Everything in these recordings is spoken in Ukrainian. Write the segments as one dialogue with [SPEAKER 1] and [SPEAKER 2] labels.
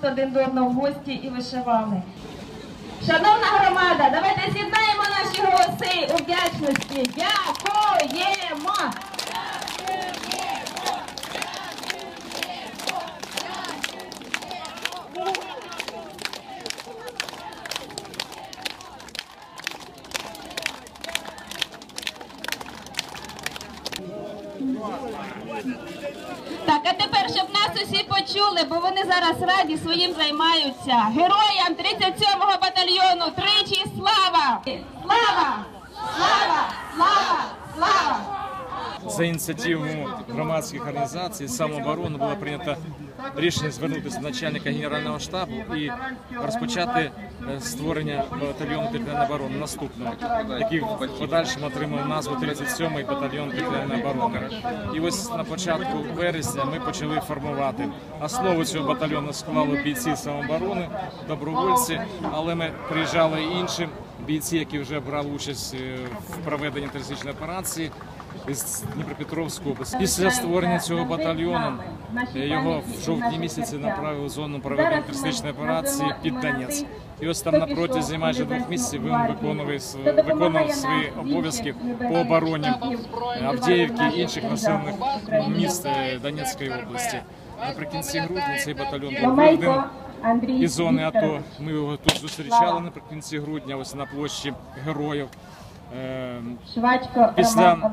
[SPEAKER 1] просто один до одного в гості і вишивали. Шановна громада, давайте з'єднаємо наші голоси у вдячності. Дякуємо! Так, а тепер, щоб нас усі почули, бо вони зараз раді своїм займаються. Героям 37-го батальйону тричі слава! Слава! Слава! Слава! Слава!
[SPEAKER 2] За ініціативу громадських організацій самооборони було прийнято рішення звернутися до начальника генерального штабу і розпочати е, створення батальйону територіальної оборони наступного, який в подальшому отримав назву 37-й батальйон територіальної оборони. І ось на початку березня ми почали формувати. Основу цього батальйону склали бійці самооборони, добровольці, але ми приїжджали інші бійці, які вже брали участь е, в проведенні терористичної операції з Дніпропетровської області. Після створення цього батальйону е, його в жовтні місяці направили в зону проведення терористичної операції під Донець. І ось там на протязі майже двох місяців він виконував, виконував свої обов'язки по обороні Авдіївки і інших населених міст е, Донецької області. Наприкінці грудня цей батальйон був із зони АТО. Ми його тут зустрічали наприкінці грудня, ось на площі героїв. Е,
[SPEAKER 1] Швачко
[SPEAKER 2] Після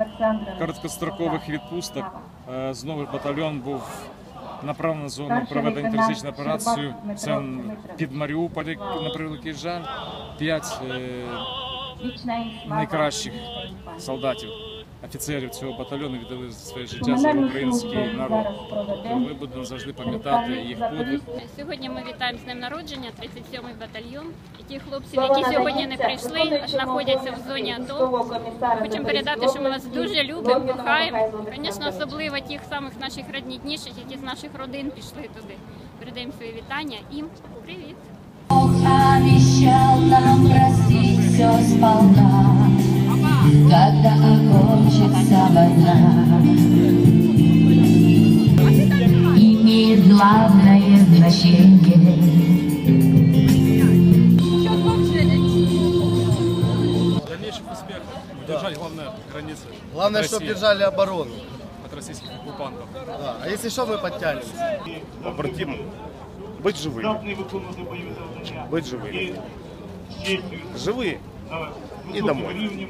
[SPEAKER 2] короткострокових відпусток е, знову батальйон був направлений на зону проведення терористичної операції. Це під Маріуполі, на превеликий жаль. П'ять
[SPEAKER 1] їм
[SPEAKER 2] найкращих солдатів, офіцерів цього батальйону віддали своє життя за український народ. Ми будемо завжди пам'ятати їх подвиг.
[SPEAKER 3] Сьогодні ми вітаємо з днем народження 37-й батальйон. І ті хлопці, які сьогодні не прийшли, знаходяться в зоні АТО. Хочемо передати, що ми вас дуже любимо, кохаємо. Звісно, особливо тих самих наших роднітніших, які з наших родин пішли туди. Передаємо свої вітання і привіт!
[SPEAKER 4] Все сполна, когда окончится война. Имеет главное значение.
[SPEAKER 5] дальнейших успехов. Держать, главное, границы
[SPEAKER 6] Главное, чтобы держали оборону.
[SPEAKER 5] от российских оккупантов.
[SPEAKER 6] Да. А если что, мы подтянемся.
[SPEAKER 7] побратимам быть живыми. Быть живыми. Живые и домой.